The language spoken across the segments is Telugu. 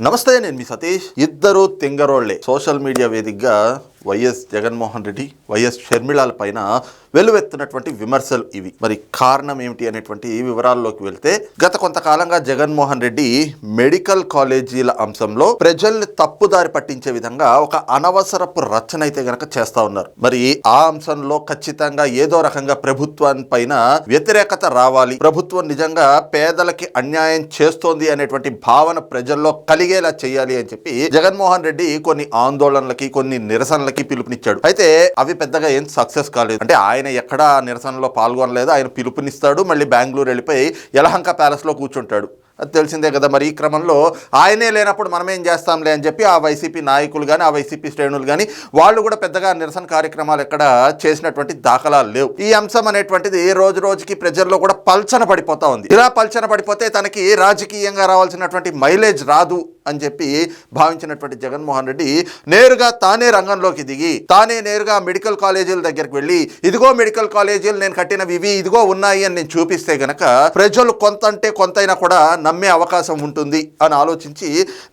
నమస్తే నేను మీ సతీష్. ఇద్దరు తింగరోళ్ళే సోషల్ మీడియా వేదికగా Y S Jaganmohan Reddy Y S షర్మిళాల పైన వెల్లువెత్తున్నటువంటి విమర్శలు ఇవి. మరి కారణం ఏమిటి అనేటువంటి వివరాల్లోకి వెళ్తే గత కొంతకాలంగా జగన్మోహన్ రెడ్డి మెడికల్ కాలేజీల అంశంలో ప్రజల్ని తప్పుదారి పట్టించే విధంగా ఒక అనవసరపు రచన అయితే గనక చేస్తా ఉన్నారు. మరి ఆ అంశంలో ఖచ్చితంగా ఏదో రకంగా ప్రభుత్వాన్ని పైన వ్యతిరేకత రావాలి. ప్రభుత్వం నిజంగా పేదలకి అన్యాయం చేస్తోంది అనేటువంటి భావన ప్రజల్లో కలిగేలా చేయాలి అని చెప్పి జగన్మోహన్ రెడ్డి కొన్ని ఆందోళనలకి కొన్ని నిరసనలకి పిలుపునిచ్చాడు. అయితే అవి పెద్దగా ఏం సక్సెస్ కాలేదు. అంటే ఆయన ఎక్కడా నిరసనలో పాల్గొనలేదు. ఆయన పిలుపునిస్తాడు మళ్ళీ బెంగళూరు వెళ్ళిపోయి యలహంక ప్యాలెస్లో కూర్చుంటాడు. అది తెలిసిందే కదా మరి ఈ క్రమంలో ఆయనే లేనప్పుడు మనం ఏం చేస్తాంలే అని చెప్పి ఆ వైసీపీ నాయకులు కానీ ఆ వైసీపీ శ్రేణులు కానీ వాళ్ళు కూడా పెద్దగా నిరసన కార్యక్రమాలు ఎక్కడ చేసినటువంటి దాఖలాలు లేవు. ఈ అంశం అనేటువంటిది రోజు రోజుకి ప్రజల్లో కూడా పల్చన పడిపోతా ఉంది. ఇలా పల్చన పడిపోతే తనకి రాజకీయంగా రావాల్సినటువంటి మైలేజ్ రాదు. అని చెప్పి భావించినటువంటి జగన్మోహన్ రెడ్డి నేరుగా తానే రంగంలోకి దిగి తానే నేరుగా మెడికల్ కాలేజీల దగ్గరికి వెళ్ళి ఇదిగో మెడికల్ కాలేజీలు నేను కట్టినవి ఇవి ఇదిగో ఉన్నాయి అని నేను చూపిస్తే గనక ప్రజలు కొంత అంటే కొంతైనా కూడా నమ్మే అవకాశం ఉంటుంది అని ఆలోచించి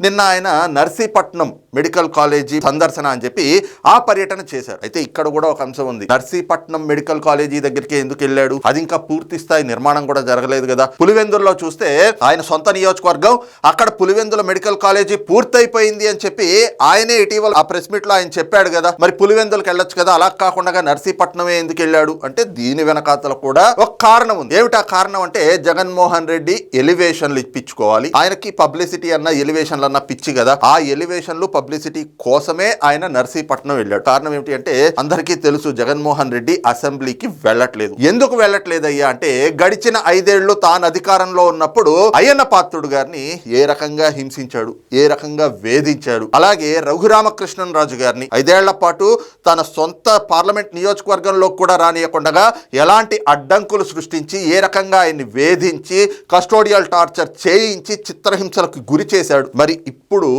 నిన్న ఆయన నర్సీపట్నం మెడికల్ కాలేజీ సందర్శన అని చెప్పి ఆ పర్యటన చేశారు. అయితే ఇక్కడ కూడా ఒక అంశం ఉంది. నర్సీపట్నం మెడికల్ కాలేజీ దగ్గరికి ఎందుకు వెళ్ళాడు? అది ఇంకా పూర్తి స్థాయి నిర్మాణం కూడా జరగలేదు కదా. పులివెందుల్లో చూస్తే ఆయన సొంత నియోజకవర్గం అక్కడ పులివెందుల మెడికల్ కాలేజీ పూర్తయిపోయింది అని చెప్పి ఆయనే ఇటీవల ఆ ప్రెస్ మీట్లో ఆయన చెప్పాడు కదా మరి పులివెందులకు వెళ్ళొచ్చు కదా అలా కాకుండా నర్సీపట్నమే ఎందుకు వెళ్ళాడు? అంటే దీని వెనకాతల కూడా ఒక కారణం ఉంది. ఏమిటి ఆ కారణం అంటే జగన్మోహన్ రెడ్డి ఎలివేషన్లు ఇప్పించుకోవాలి. ఆయనకి పబ్లిసిటీ అన్న ఎలివేషన్లు అన్న పిచ్చి కదా. ఆ ఎలివేషన్లు పబ్లిసిటీ కోసమే ఆయన నర్సీపట్నం వెళ్ళాడు. కారణం ఏమిటి అంటే అందరికీ తెలుసు జగన్మోహన్ రెడ్డి అసెంబ్లీకి వెళ్ళట్లేదు. ఎందుకు వెళ్ళట్లేదు అయ్యా అంటే గడిచిన ఐదేళ్ళు తాను అధికారంలో ఉన్నప్పుడు అయ్యన్న పాత్రుడు గారిని ఏ రకంగా హింసించాడు? ఏ రకంగా వేధించాడు. అలాగే రఘురామకృష్ణన్ రాజు గారిని ఐదేళ్ళ పాటు తన సొంత పార్లమెంట్ నియోజకవర్గంలో కూడా రానియకుండా ఎలాంటి అడ్డంకులు సృష్టించి ఏ రకంగా ఆయన్ని వేధించి కస్టోడియల్ టార్చర్ చేయించి చిత్రహింసలకు గురి చేశాడు. మరి ఇప్పుడు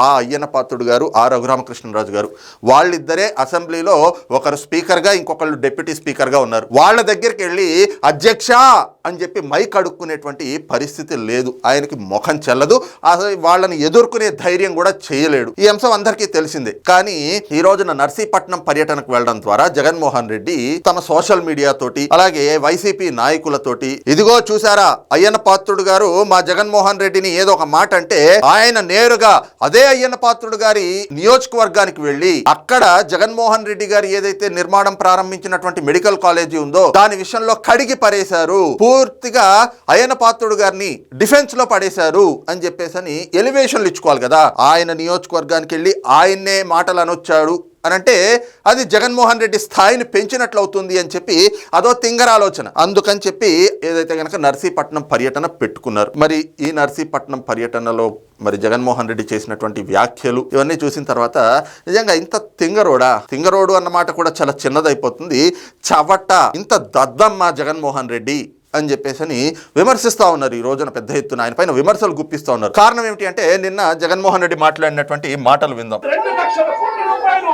ఆ అయ్యన పాత్రుడు గారు ఆ రఘురామకృష్ణరాజు గారు వాళ్ళిద్దరే అసెంబ్లీలో ఒకరు స్పీకర్గా ఇంకొకళ్ళు డెప్యూటీ స్పీకర్గా ఉన్నారు. వాళ్ళ దగ్గరికి వెళ్ళి అధ్యక్ష అని చెప్పి మైక్ అడుక్కునేటువంటి పరిస్థితి లేదు. ఆయనకి ముఖం చెల్లదు. వాళ్ళని ఎదుర్కొనే ధైర్యం కూడా చేయలేడు. ఈ అంశం అందరికీ తెలిసిందే. కానీ ఈ రోజున నర్సీపట్నం పర్యటనకు వెళ్ళడం ద్వారా జగన్మోహన్ రెడ్డి తన సోషల్ మీడియా తోటి అలాగే వైసీపీ నాయకులతోటి ఇదిగో చూసారా అయ్యన్న పాత్రుడు గారు మా జగన్మోహన్ రెడ్డిని ఏదో ఒక మాట అంటే ఆయన నేరుగా అదే అయ్యన్న పాత్రుడు గారి నియోజకవర్గానికి వెళ్ళి అక్కడ జగన్మోహన్ రెడ్డి గారు ఏదైతే నిర్మాణం ప్రారంభించినటువంటి మెడికల్ కాలేజీ ఉందో దాని విషయంలో కడిగి పడేశారు. పూర్తిగా అయ్యన పాత్రుడు గారిని డిఫెన్స్లో పడేశారు అని చెప్పేసి అని ఎలివేషన్లు ఇచ్చుకోవాలి కదా. ఆయన నియోజకవర్గానికి వెళ్ళి ఆయన్నే మాటలు అనొచ్చాడు అని అంటే అది జగన్మోహన్ రెడ్డి స్థాయిని పెంచినట్లు అవుతుంది అని చెప్పి అదో తింగర ఆలోచన అందుకని చెప్పి ఏదైతే కనుక నర్సీపట్నం పర్యటన పెట్టుకున్నారు. మరి ఈ నర్సీపట్నం పర్యటనలో మరి జగన్మోహన్ రెడ్డి చేసినటువంటి వ్యాఖ్యలు ఇవన్నీ చూసిన తర్వాత నిజంగా ఇంత తింగరోడా? తింగరోడు అన్నమాట కూడా చాలా చిన్నదైపోతుంది. చవట ఇంత దద్దమ్మ జగన్మోహన్ రెడ్డి. అని చెప్పేసి అని విమర్శిస్తూ ఉన్నారు ఈ రోజున పెద్ద ఎత్తున. ఆయన పైన విమర్శలు గుప్పిస్తూ ఉన్నారు. కారణం ఏమిటి అంటే నిన్న జగన్మోహన్ రెడ్డి మాట్లాడినటువంటి మాటలు విందాం. రెండు లక్షల కోట్ల రూపాయలు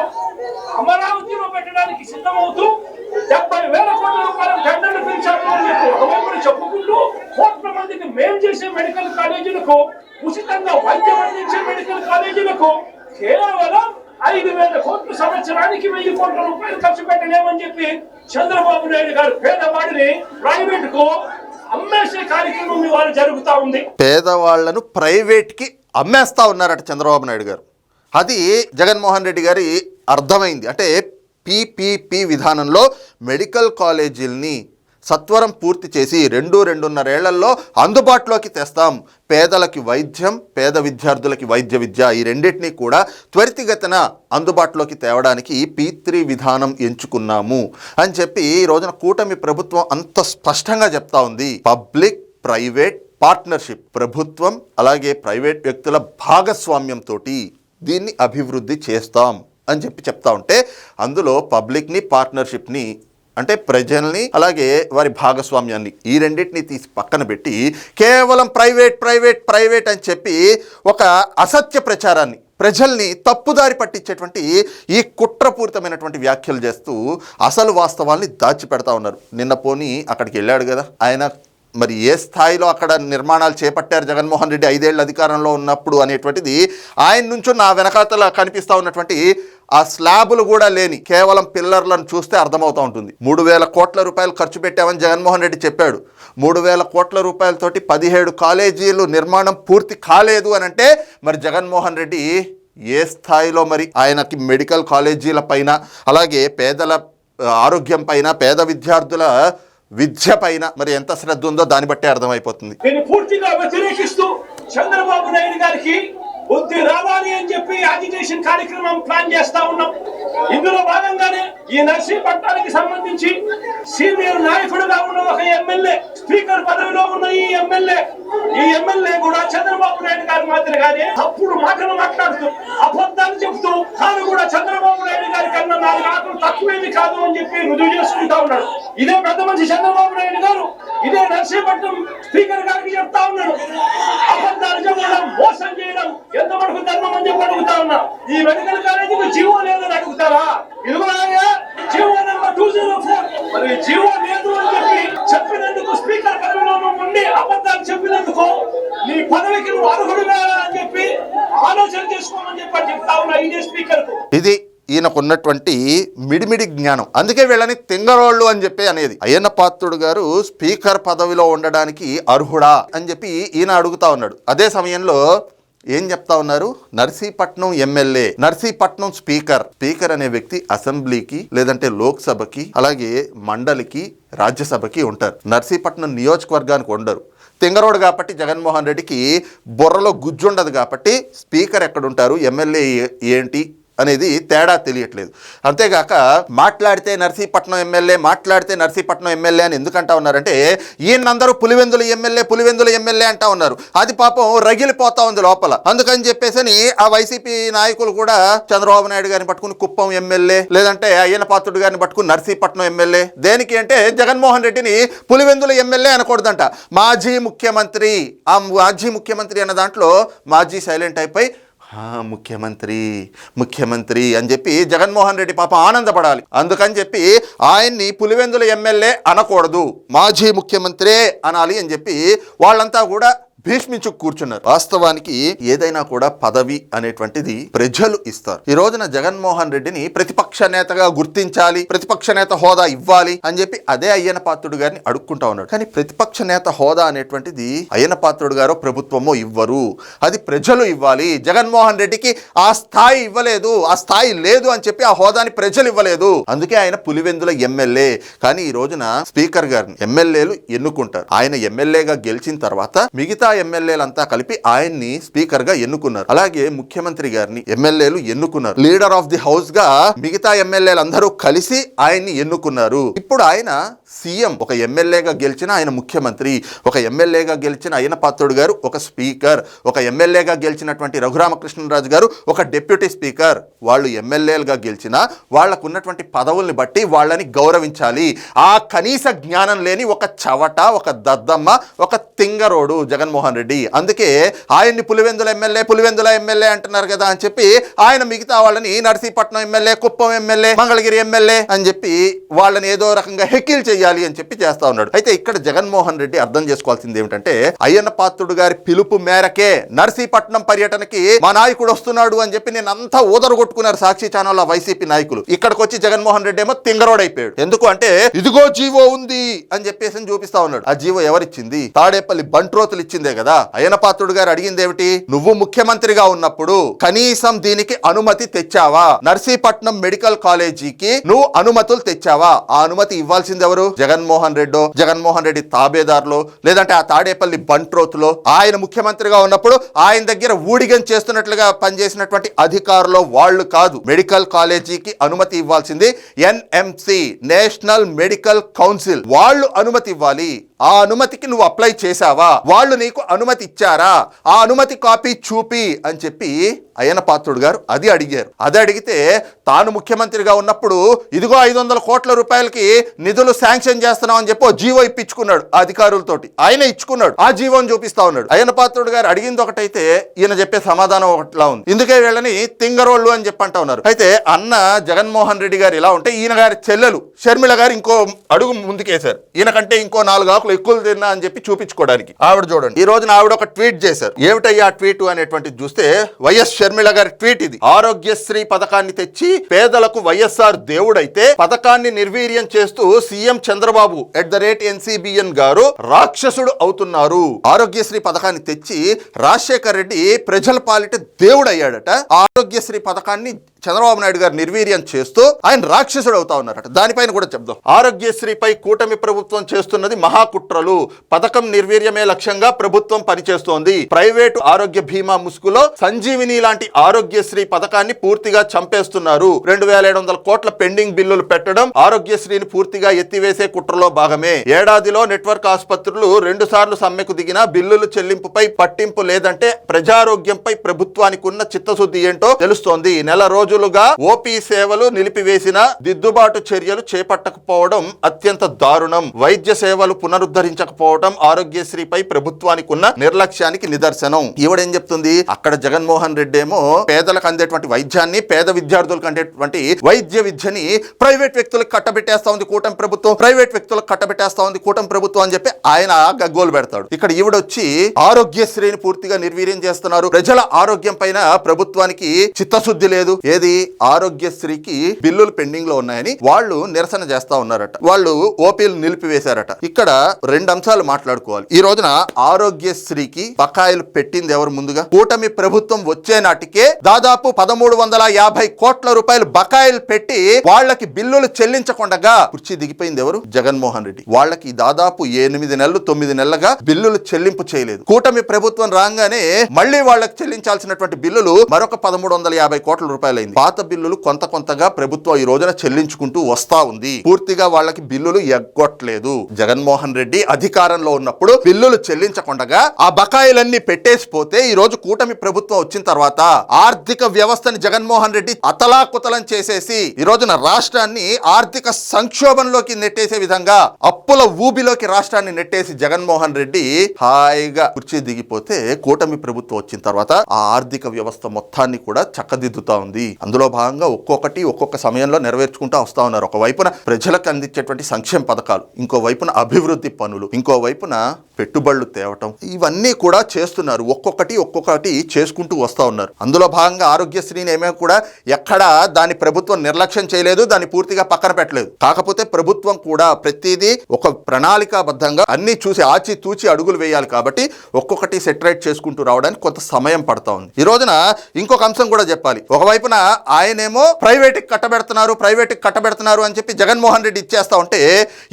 అమరావతిలో పెట్టడానికి సిద్ధమవుతూ డెబ్బై వేల కోట్ల రూపాయలు టెండర్లు పిలిచాము అని చెప్పి ఒకవైపున చెప్పుకుంటూ కోట్ల మందికి మేం చేసే మెడికల్ కాలేజీలకు ఉచితంగా వైద్యం అందించే మెడికల్ కాలేజీలకు కేవలం ఐదు వేల కోట్లు సంవత్సరానికి వెయ్యి కోట్ల రూపాయలు ఖర్చు పెట్టలేమని చెప్పి చంద్రబాబు నాయుడు గారు పేదవాడిని ప్రైవేట్కు అమ్మేసే కార్యక్రమం ఇవాళ జరుగుతూ ఉంది. పేదవాళ్ళను ప్రైవేట్కి అమ్మేస్తా ఉన్నారట చంద్రబాబు నాయుడు గారు. అది జగన్మోహన్ రెడ్డి గారి అర్థమైంది. అంటే పీపీపీ విధానంలో మెడికల్ కాలేజీల్ని సత్వరం పూర్తి చేసి రెండు రెండున్నరేళ్ళలో అందుబాటులోకి తెస్తాం. పేదలకి వైద్యం పేద విద్యార్థులకి వైద్య విద్య ఈ రెండింటినీ కూడా త్వరితగతిన అందుబాటులోకి తేవడానికి పీ త్రీ విధానం ఎంచుకున్నాము అని చెప్పి ఈ రోజున కూటమి ప్రభుత్వం అంత స్పష్టంగా చెప్తా ఉంది. పబ్లిక్ ప్రైవేట్ పార్ట్నర్షిప్ ప్రభుత్వం అలాగే ప్రైవేట్ వ్యక్తుల భాగస్వామ్యంతో దీన్ని అభివృద్ధి చేస్తాం అని చెప్పి చెప్తా ఉంటే అందులో పబ్లిక్ని పార్ట్నర్షిప్ని అంటే ప్రజల్ని అలాగే వారి భాగస్వామ్యాన్ని ఈ రెండింటిని తీసి పక్కన పెట్టి కేవలం ప్రైవేట్ ప్రైవేట్ ప్రైవేట్ అని చెప్పి ఒక అసత్య ప్రచారాన్ని ప్రజల్ని తప్పుదారి పట్టించేటువంటి ఈ కుట్రపూరితమైనటువంటి వ్యాఖ్యలు చేస్తూ అసలు వాస్తవాల్ని దాచిపెడతా ఉన్నారు. నిన్న పోని అక్కడికి వెళ్ళాడు కదా ఆయన మరి ఏ స్థాయిలో అక్కడ నిర్మాణాలు చేపట్టారు జగన్మోహన్ రెడ్డి ఐదేళ్ళ అధికారంలో ఉన్నప్పుడు అనేటువంటిది ఆయన నుంచి నా వెనకాతల కనిపిస్తూ ఉన్నటువంటి ఆ స్లాబులు కూడా లేని కేవలం పిల్లర్లను చూస్తే అర్థమవుతూ ఉంటుంది. మూడు వేల కోట్ల రూపాయలు ఖర్చు పెట్టామని జగన్మోహన్ రెడ్డి చెప్పాడు. మూడు వేల కోట్ల రూపాయలతోటి పదిహేడు కాలేజీలు నిర్మాణం పూర్తి కాలేదు అని అంటే మరి జగన్మోహన్ రెడ్డి ఏ స్థాయిలో మరి ఆయనకి మెడికల్ కాలేజీల పైన అలాగే పేదల ఆరోగ్యం పైన పేద విద్యార్థుల విద్య పైన మరి ఎంత శ్రద్ధ ఉందో దాన్ని బట్టే అర్థమైపోతుంది. నేను పూర్తిగా వ్యతిరేకిస్తూ చంద్రబాబు నాయుడు గారికి బుద్ధి రావాలి అని చెప్పి అజిటేషన్ కార్యక్రమం ప్లాన్ చేస్తా ఉన్నాం. ఇందులో భాగంగానే ఈ నర్సీపట్నానికి సంబంధించి సీనియర్ నాయకుడుగా ఉన్న ఒక ఎమ్మెల్యే స్పీకర్ పదవిలో ఉన్న ఈ ఎమ్మెల్యే ఈ ఎమ్మెల్యే కూడా చంద్రబాబు నాయుడు గారి మాదిరిగానే తప్పుడు మాటలు మాట్లాడుతూ అబద్ధాలు చెబుతూ తాను కూడా చంద్రబాబు నాయుడు గారి కన్నా నాలుగు ఆటలు తక్కువేమి కాదు అని చెప్పి రుజువు చేసుకుంటా ఉన్నాడు. ఇదే పెద్ద మనిషి చంద్రబాబు నాయుడు గారు. ఇదే నర్సీపట్నం స్పీకర్ గారికి చెప్తా ఉన్నాడు అబద్ధాలు చెప్పడం మోసం చేయడం ఎంత మటుకు ధర్మం అని చెప్పి అడుగుతా ఉన్నా. ఈ మెడికల్ కాలేజీకి జీవో లేదని అడుగుతారా? ఇదిగో G O number two zero four మరి జీవో లేదు అని చెప్పి చెప్పినందుకు స్పీకర్ పదవిలో ఉండి అబద్ధాలు చెప్పినందుకు నీ పదవికి నువ్వు అర్హుడు అని చెప్పి ఆలోచన చేసుకోమని చెప్పి చెప్తా ఉన్నా ఇదే స్పీకర్ ఇది ఈయనకు ఉన్నటువంటి మిడిమిడి జ్ఞానం. అందుకే వీళ్ళని తింగరోళ్ళు అని చెప్పి అనేది. అయ్యన్న పాత్రుడు గారు స్పీకర్ పదవిలో ఉండడానికి అర్హుడా అని చెప్పి ఈయన అడుగుతా ఉన్నాడు. అదే సమయంలో ఏం చెప్తా ఉన్నారు? Narsipatnam MLA Narsipatnam speaker. Speaker అనే వ్యక్తి అసెంబ్లీకి లేదంటే లోక్సభకి అలాగే మండలికి రాజ్యసభకి ఉంటారు. నర్సీపట్నం నియోజకవర్గానికి ఉండరు. తింగరోడు కాబట్టి జగన్మోహన్ రెడ్డికి బుర్రలో గుజ్జుండదు కాబట్టి స్పీకర్ ఎక్కడుంటారు? ఎమ్మెల్యే ఏంటి? అనేది తేడా తెలియట్లేదు. అంతేగాక మాట్లాడితే నర్సీపట్నం ఎమ్మెల్యే మాట్లాడితే నర్సీపట్నం ఎమ్మెల్యే అని ఎందుకంటా ఉన్నారంటే ఈయనందరూ పులివెందుల ఎమ్మెల్యే పులివెందుల ఎమ్మెల్యే అంటా ఉన్నారు. అది పాపం రగిలిపోతా ఉంది లోపల. అందుకని చెప్పేసి ఆ వైసీపీ నాయకులు కూడా చంద్రబాబు నాయుడు గారిని పట్టుకుని కుప్పం ఎమ్మెల్యే లేదంటే అయ్యన పాత్రుడు గారిని పట్టుకుని నర్సీపట్నం ఎమ్మెల్యే దేనికి అంటే జగన్మోహన్ రెడ్డిని పులివెందుల ఎమ్మెల్యే అనకూడదంట. మాజీ ముఖ్యమంత్రి ఆ మాజీ ముఖ్యమంత్రి అన్న దాంట్లో మాజీ సైలెంట్ అయిపోయి ముఖ్యమంత్రి ముఖ్యమంత్రి అని చెప్పి జగన్మోహన్ రెడ్డి పాప ఆనందపడాలి. అందుకని చెప్పి ఆయన్ని పులివెందుల ఎమ్మెల్యే అనకూడదు. మాజీ ముఖ్యమంత్రే అనాలి అని చెప్పి వాళ్ళంతా కూడా భీష్మించు కూర్చున్నారు. వాస్తవానికి ఏదైనా కూడా పదవి అనేటువంటిది ప్రజలు ఇస్తారు. ఈ రోజున జగన్మోహన్ రెడ్డిని ప్రతిపక్ష నేతగా గుర్తించాలి ప్రతిపక్ష నేత హోదా ఇవ్వాలి అని చెప్పి అదే అయ్యన పాత్రుడు గారిని అడుక్కుంటా ఉన్నాడు. కానీ ప్రతిపక్ష నేత హోదా అనేటువంటిది అయ్యన పాత్రుడు గారో ప్రభుత్వమో ఇవ్వరు. అది ప్రజలు ఇవ్వాలి. జగన్మోహన్ రెడ్డికి ఆ స్థాయి ఇవ్వలేదు ఆ స్థాయి లేదు అని చెప్పి ఆ హోదాని ప్రజలు ఇవ్వలేదు. అందుకే ఆయన పులివెందుల ఎమ్మెల్యే. కానీ ఈ రోజున స్పీకర్ గారిని ఎమ్మెల్యేలు ఎన్నుకుంటారు. ఆయన ఎమ్మెల్యేగా గెలిచిన తర్వాత మిగతా ఎమ్మెల్యేలంతా కలిపి ఆయన్ని స్పీకర్గా ఎన్నుకున్నారు. అలాగే ముఖ్యమంత్రి గారిని ఎమ్మెల్యేలు ఎన్నుకున్నారు. లీడర్ ఆఫ్ ది హౌస్గా మిగతా ఎమ్మెల్యేలందరూ కలిసి ఆయన్ని ఎన్నుకున్నారు. ఇప్పుడు ఆయన సీఎం ఒక ఎమ్మెల్యేగా గెలిచిన ఆయన ముఖ్యమంత్రి ఒక ఎమ్మెల్యేగా గెలిచిన అయ్యన పాత్రుడు గారు ఒక స్పీకర్ ఒక ఎమ్మెల్యేగా గెలిచినటువంటి రఘురామకృష్ణరాజు గారు ఒక డిప్యూటీ స్పీకర్. వాళ్ళు ఎమ్మెల్యేలుగా గెలిచిన వాళ్ళకు ఉన్నటువంటి పదవుల్ని బట్టి వాళ్ళని గౌరవించాలి. ఆ కనీస జ్ఞానం లేని ఒక చవట ఒక దద్దమ్మ ఒక తింగరోడు జగన్మోహన్ రెడ్డి. అందుకే ఆయన్ని పులివెందుల ఎమ్మెల్యే పులివెందుల ఎమ్మెల్యే అంటున్నారు కదా అని చెప్పి ఆయన మిగతా వాళ్ళని Narsipatnam MLA Kuppam MLA Mangalagiri MLA అని చెప్పి వాళ్ళని ఏదో రకంగా హెకిల్ చేయాలి అని చెప్పి చేస్తా ఉన్నాడు. అయితే ఇక్కడ జగన్మోహన్ రెడ్డి అర్థం చేసుకోవాల్సింది ఏమిటంటే అయ్యన్న పాత్రుడు గారి పిలుపు మేరకే నర్సీపట్నం పర్యటనకి మా నాయకుడు వస్తున్నాడు అని చెప్పి నేను అంతా ఊదరు కొట్టుకున్నారు సాక్షి ఛానల్ వైసీపీ నాయకులు. ఇక్కడికి వచ్చి జగన్మోహన్ రెడ్డి ఏమో తింగరోడైపోయాడు. ఎందుకు అంటే ఇదిగో జీవో ఉంది అని చెప్పేసి చూపిస్తా ఉన్నాడు. ఆ జీవో ఎవరిచ్చింది? తాడేపల్లి బంట్రోతులు ఇచ్చిందే కదా? అయ్యనపాత్రుడు గారు అడిగింది ఏమిటి నువ్వు ముఖ్యమంత్రిగా ఉన్నప్పుడు కనీసం దీనికి అనుమతి తెచ్చావా? నర్సీపట్నం మెడికల్ కాలేజీకి నువ్వు అనుమతులు తెచ్చావా? ఆ అనుమతి ఇవ్వాల్సింది ఎవరు జగన్మోహన్ రెడ్డో? జగన్మోహన్ రెడ్డి తాబేదారులో? లేదంటే ఆ తాడేపల్లి బంట్రోతులో? ఆయన ముఖ్యమంత్రిగా ఉన్నప్పుడు ఆయన దగ్గర ఊడిగం చేస్తున్నట్లుగా పనిచేసినటువంటి అధికారులు వాళ్ళు కాదు. మెడికల్ కాలేజీకి అనుమతి ఇవ్వాల్సింది ఎన్ఎంసి నేషనల్ మెడికల్ కౌన్సిల్. వాళ్ళు అనుమతి ఇవ్వాలి. ఆ అనుమతికి నువ్వు అప్లై చేశావా? వాళ్ళు నీకు అనుమతి ఇచ్చారా? ఆ అనుమతి కాపీ చూపి అని చెప్పి అయ్యన పాత్రుడు గారు అది అడిగారు. అది అడిగితే తాను ముఖ్యమంత్రిగా ఉన్నప్పుడు ఇదిగో ఐదు వందల కోట్ల రూపాయలకి నిధులు శాంక్షన్ చేస్తున్నాం అని చెప్పి జీవో ఇప్పించుకున్నాడు అధికారులతోటి. ఆయన ఇచ్చుకున్నాడు. ఆ జీవోని చూపిస్తా ఉన్నాడు. అయ్యన పాత్రుడు గారు అడిగింది ఒకటైతే ఈయన చెప్పే సమాధానం ఒకటిలా ఉంది. ఇందుకే వీళ్ళని తింగరోళ్ళు అని చెప్పి అంటా ఉన్నారు. అయితే అన్న జగన్మోహన్ రెడ్డి గారు ఇలా ఉంటే ఈయన గారి చెల్లెలు షర్మిల గారు ఇంకో అడుగు ముందుకేశారు. ఈయనకంటే ఇంకో నాలుగు ఆకులు ఎక్కువ తిన్నా అని చెప్పి చూపించుకోవడానికి. ఆవిడ చూడండి. ఈ రోజున ఆవిడ ఒక ట్వీట్ చేశారు. ఏమిటయ్యా ఆ ట్వీట్ అనేటువంటిది చూస్తే వైఎస్ షర్మిళ గారి ట్వీట్ ఇది. ఆరోగ్యశ్రీ పథకాన్ని తెచ్చి పేదలకు వైఎస్ఆర్ దేవుడైతే పథకాన్ని నిర్వీర్యం చేస్తూ CM Chandrababu at the rate NCBN garu రాక్షసుడు అవుతున్నారు. ఆరోగ్యశ్రీ పథకాన్ని తెచ్చి రాజశేఖర్ రెడ్డి ప్రజల పాలిట దేవుడయ్యాడట. ఆరోగ్యశ్రీ పథకాన్ని చంద్రబాబు నాయుడు గారు నిర్వీర్యం చేస్తూ ఆయన రాక్షసుడు అవుతా ఉన్నారట. దానిపైన కూడా చెప్దాం. ఆరోగ్యశ్రీపై కూటమి ప్రభుత్వం చేస్తున్నది మహాకుట్రలు. పథకం నిర్వీర్యమే లక్ష్యంగా ప్రభుత్వం పనిచేస్తోంది. ప్రైవేటు ఆరోగ్య బీమా ముసుగులో సంజీవిని లాంటి ఆరోగ్యశ్రీ పథకాన్ని పూర్తిగా చంపేస్తున్నారు. రెండు వేల ఏడు వందల కోట్ల పెండింగ్ బిల్లులు పెట్టడం ఆరోగ్యశ్రీని పూర్తిగా ఎత్తివేసే కుట్రలో భాగమే. ఏడాదిలో నెట్వర్క్ ఆసుపత్రులు రెండు సార్లు సమ్మెకు దిగినా బిల్లులు చెల్లింపుపై పట్టింపు లేదంటే ప్రజారోగ్యంపై ప్రభుత్వానికి ఉన్న చిత్తశుద్ధి ఏంటో తెలుస్తోంది. నెల రోజు రోజులుగా ఓపీ సేవలు నిలిపివేసిన దిద్దుబాటు చర్యలు చేపట్టకపోవడం అత్యంత దారుణం. వైద్య సేవలు పునరుద్ధరించకపోవడం ఆరోగ్యశ్రీపై ప్రభుత్వానికి ఉన్న నిర్లక్ష్యానికి నిదర్శనం. ఈవిడేం చెప్తుంది? అక్కడ జగన్మోహన్ రెడ్డి ఏమో పేదలకు అందేటువంటి వైద్యాన్ని పేద విద్యార్థులకు అందేటువంటి వైద్య విద్యని ప్రైవేట్ వ్యక్తులకు కట్టబెట్టేస్తా ఉంది కూటమి ప్రభుత్వం. ప్రైవేట్ వ్యక్తులకు కట్టబెట్టేస్తా ఉంది కూటమి ప్రభుత్వం అని చెప్పి ఆయన గగ్గోలు పెడతాడు. ఇక్కడ ఈవిడొచ్చి ఆరోగ్యశ్రీని పూర్తిగా నిర్వీర్యం చేస్తున్నారు. ప్రజల ఆరోగ్యం పైన ప్రభుత్వానికి చిత్తశుద్ధి లేదు. ఏది? ఆరోగ్యశ్రీకి బిల్లులు పెండింగ్లో ఉన్నాయని వాళ్ళు నిరసన చేస్తా ఉన్నారట. వాళ్ళు ఓపీలు నిలిపివేశారట. ఇక్కడ రెండు అంశాలు మాట్లాడుకోవాలి. ఈ రోజున ఆరోగ్యశ్రీకి బకాయిలు పెట్టింది ఎవరు ముందుగా? కూటమి ప్రభుత్వం వచ్చే నాటికే దాదాపు పదమూడు వందల యాభై కోట్ల రూపాయలు బకాయిలు పెట్టి వాళ్ళకి బిల్లులు చెల్లించకుండా కుర్చీ దిగిపోయింది ఎవరు? జగన్మోహన్ రెడ్డి. వాళ్ళకి దాదాపు ఎనిమిది నెలలు తొమ్మిది నెలలుగా బిల్లులు చెల్లింపు చేయలేదు. కూటమి ప్రభుత్వం రాగానే మళ్ళీ వాళ్ళకి చెల్లించాల్సినటువంటి బిల్లులు మరొక పదమూడు వందల యాభై కోట్ల రూపాయలైంది పాత బిల్లులు కొంత కొంతగా ప్రభుత్వం ఈ రోజున చెల్లించుకుంటూ వస్తా ఉంది. పూర్తిగా వాళ్ళకి బిల్లులు ఎగ్గొట్టలేదు. జగన్మోహన్ రెడ్డి అధికారంలో ఉన్నప్పుడు బిల్లులు చెల్లించకుండా ఆ బకాయిలన్నీ పెట్టేసిపోతే ఈ రోజు కూటమి ప్రభుత్వం వచ్చిన తర్వాత ఆర్థిక వ్యవస్థని జగన్మోహన్ రెడ్డి అతలాకుతలం చేసేసి ఈ రోజున రాష్ట్రాన్ని ఆర్థిక సంక్షోభంలోకి నెట్టేసే విధంగా అప్పుల ఊబిలోకి రాష్ట్రాన్ని నెట్టేసి జగన్మోహన్ రెడ్డి హాయిగా కుర్చీ దిగిపోతే కూటమి ప్రభుత్వం వచ్చిన తర్వాత ఆ ఆర్థిక వ్యవస్థ మొత్తాన్ని కూడా చక్కదిద్దుతా ఉంది. అందులో భాగంగా ఒక్కొక్కటి ఒక్కొక్క సమయంలో నెరవేర్చుకుంటూ వస్తూ ఉన్నారు. ఒకవైపున ప్రజలకు అందించేటువంటి సంక్షేమ పథకాలు ఇంకో వైపున అభివృద్ధి పనులు ఇంకోవైపున పెట్టుబడులు తేవటం ఇవన్నీ కూడా చేస్తున్నారు. ఒక్కొక్కటి ఒక్కొక్కటి చేసుకుంటూ వస్తూ ఉన్నారు. అందులో భాగంగా ఆరోగ్యశ్రీని ఏమే కూడా ఎక్కడ దాని ప్రభుత్వం నిర్లక్ష్యం చేయలేదు దాన్ని పూర్తిగా పక్కన పెట్టలేదు. కాకపోతే ప్రభుత్వం కూడా ప్రతిదీ ఒక ప్రణాళికాబద్ధంగా అన్ని చూసి ఆచి తూచి అడుగులు వేయాలి కాబట్టి ఒక్కొక్కటి సెటరేట్ చేసుకుంటూ రావడానికి కొంత సమయం పడతా ఉంది. ఈ రోజున ఇంకొక అంశం కూడా చెప్పాలి. ఒకవైపున ఆయనేమో ప్రైవేట్కి కట్టబెడుతున్నారు ప్రైవేట్కి కట్టబెడుతున్నారు అని చెప్పి జగన్మోహన్ రెడ్డి ఇచ్చేస్తా ఉంటే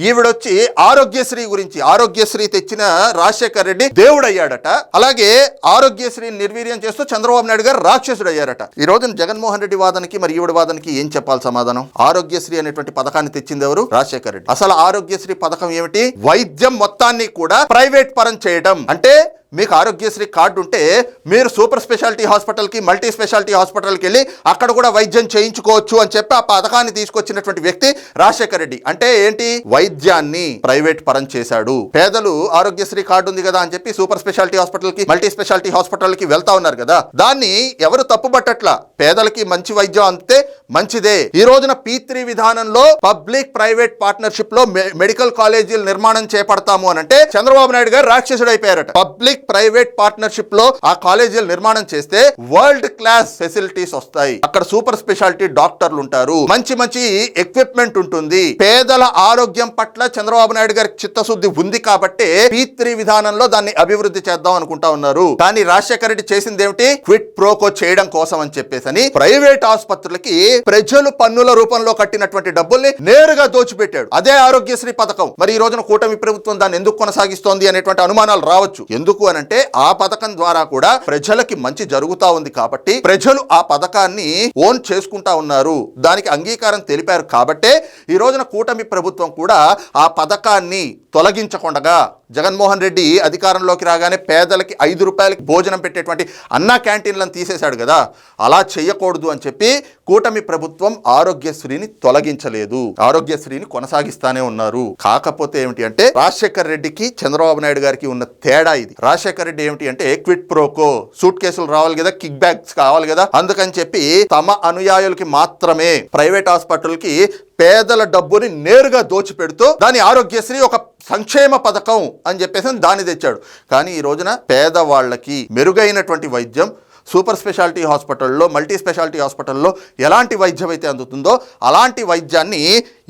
ఈవిడొచ్చి ఆరోగ్యశ్రీ గురించి ఆరోగ్యశ్రీ తెచ్చిన రాజశేఖర్ రెడ్డి దేవుడు అయ్యాడట అలాగే ఆరోగ్యశ్రీ నిర్వీర్యం చేస్తూ చంద్రబాబు నాయుడు గారు రాక్షసుడు అయ్యారట ఈ రోజున జగన్మోహన్ రెడ్డి వాదనకి మరి ఈవిడ వాదనకి ఏం చెప్పాలి సమాధానం? ఆరోగ్యశ్రీ అనేటువంటి పథకాన్ని తెచ్చింది ఎవరు? రాజశేఖర్ రెడ్డి. అసలు ఆరోగ్యశ్రీ పథకం ఏమిటి? వైద్యం మొత్తాన్ని కూడా ప్రైవేట్ పరం చేయడం. అంటే మీకు ఆరోగ్యశ్రీ కార్డు ఉంటే మీరు సూపర్ స్పెషాలిటీ హాస్పిటల్కి మల్టీ స్పెషాలిటీ హాస్పిటల్కి వెళ్ళి అక్కడ కూడా వైద్యం చేయించుకోవచ్చు అని చెప్పి ఆ పథకాన్ని తీసుకొచ్చినటువంటి వ్యక్తి రాజశేఖర్ రెడ్డి. అంటే ఏంటి? వైద్యాన్ని ప్రైవేట్ పరం చేశాడు. పేదలు ఆరోగ్యశ్రీ కార్డు ఉంది కదా అని చెప్పి సూపర్ స్పెషాలిటీ హాస్పిటల్కి మల్టీ స్పెషాలిటీ హాస్పిటల్కి వెళ్తా ఉన్నారు కదా. దాన్ని ఎవరు తప్పుపట్టట్లా పేదలకి మంచి వైద్యం అంతే మంచిదే. ఈ రోజున పీ త్రీ విధానంలో పబ్లిక్ ప్రైవేట్ పార్ట్నర్షిప్లో మె- మెడికల్ కాలేజీలు నిర్మాణం చేపడతాము అని అంటే చంద్రబాబు నాయుడు గారు రాక్షసుడు అయిపోయారట పబ్లిక్ ప్రైవేట్ పార్ట్నర్షిప్లో ఆ కాలేజీలు నిర్మాణం చేస్తే వరల్డ్ క్లాస్ ఫెసిలిటీస్ వస్తాయి. అక్కడ సూపర్ స్పెషాలిటీ డాక్టర్లు ఉంటారు. మంచి మంచి ఎక్విప్మెంట్ ఉంటుంది. పేదల ఆరోగ్యం పట్ల చంద్రబాబు నాయుడు గారి చిత్తశుద్ధి ఉంది కాబట్టి పీ త్రీ విధానంలో దాన్ని అభివృద్ధి చేద్దాం అనుకుంటా ఉన్నారు. కానీ రాజశేఖర రెడ్డి చేసింది ఏమిటి క్విట్ ప్రోకో చేయడం కోసం అని చెప్పేసి అని ప్రైవేట్ ఆసుపత్రులకి ప్రజలు పన్నుల రూపంలో కట్టినటువంటి డబ్బుల్ని నేరుగా దోచిపెట్టాడు. అదే ఆరోగ్యశ్రీ పథకం. మరి ఈ రోజున కూటమి ప్రభుత్వం దాన్ని ఎందుకు కొనసాగిస్తోంది అనేటువంటి అనుమానాలు రావచ్చు. ఎందుకు అనంటే ఆ పథకం ద్వారా కూడా ప్రజలకి మంచి జరుగుతా ఉంది కాబట్టి ప్రజలు ఆ పథకాన్ని ఓన్ చేసుకుంటా ఉన్నారు. దానికి అంగీకారం తెలిపారు కాబట్టే ఈ రోజున కూటమి ప్రభుత్వం కూడా ఆ పథకాన్ని తొలగించకుండా జగన్మోహన్ రెడ్డి అధికారంలోకి రాగానే పేదలకి ఐదు రూపాయలకి భోజనం పెట్టేటువంటి అన్నా క్యాంటీన్లను తీసేశాడు కదా. అలా చేయకూడదు అని చెప్పి కూటమి ప్రభుత్వం ఆరోగ్యశ్రీని తొలగించలేదు. ఆరోగ్యశ్రీని కొనసాగిస్తానే ఉన్నారు. కాకపోతే ఏమిటి అంటే రాజశేఖర్ రెడ్డికి చంద్రబాబు నాయుడు గారికి ఉన్న తేడా ఇది. రాజశేఖర్ రెడ్డి ఏమిటి అంటే క్విట్ ప్రోకో సూట్ కేసులు రావాలి కదా కిక్ బ్యాక్స్ కావాలి కదా అందుకని చెప్పి తమ అనుయాయులకి మాత్రమే ప్రైవేట్ హాస్పిటల్కి పేదల డబ్బుని నేరుగా దోచిపెడుతూ దాని ఆరోగ్యశ్రీ ఒక సంక్షేమ పథకం అని చెప్పేసి దాన్ని తెచ్చాడు. కానీ ఈ రోజున పేదవాళ్ళకి మెరుగైనటువంటి వైద్యం సూపర్ స్పెషాలిటీ హాస్పిటల్లో మల్టీ స్పెషాలిటీ హాస్పిటల్లో ఎలాంటి వైద్యం అయితే అందుతుందో అలాంటి వైద్యాన్ని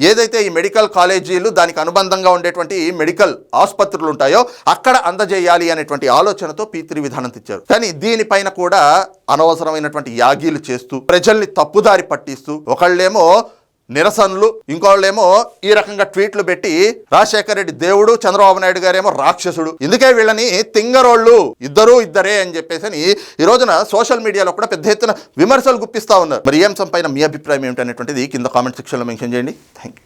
ఏదైతే ఈ మెడికల్ కాలేజీలు దానికి అనుబంధంగా ఉండేటువంటి మెడికల్ ఆసుపత్రులు ఉంటాయో అక్కడ అందజేయాలి అనేటువంటి ఆలోచనతో పీ విధానం తెచ్చారు. కానీ దీనిపైన కూడా అనవసరమైనటువంటి యాగీలు చేస్తూ ప్రజల్ని తప్పుదారి పట్టిస్తూ ఒకళ్ళేమో నిరసనలు. ఇంకోళ్ళేమో ఈ రకంగా ట్వీట్లు పెట్టి రాజశేఖర రెడ్డి దేవుడు చంద్రబాబు నాయుడు గారేమో రాక్షసుడు. ఇందుకే వీళ్ళని తింగరోళ్ళు. ఇద్దరు ఇద్దరే అని చెప్పేసి అని ఈ రోజున సోషల్ మీడియాలో కూడా పెద్ద ఎత్తున విమర్శలు గుప్పిస్తా ఉన్నారు. మరి ఈ అంశం పైన మీ అభిప్రాయం ఏమిటనేటువంటిది కింద కామెంట్ సెక్షన్లో మెన్షన్ చేయండి. Thank you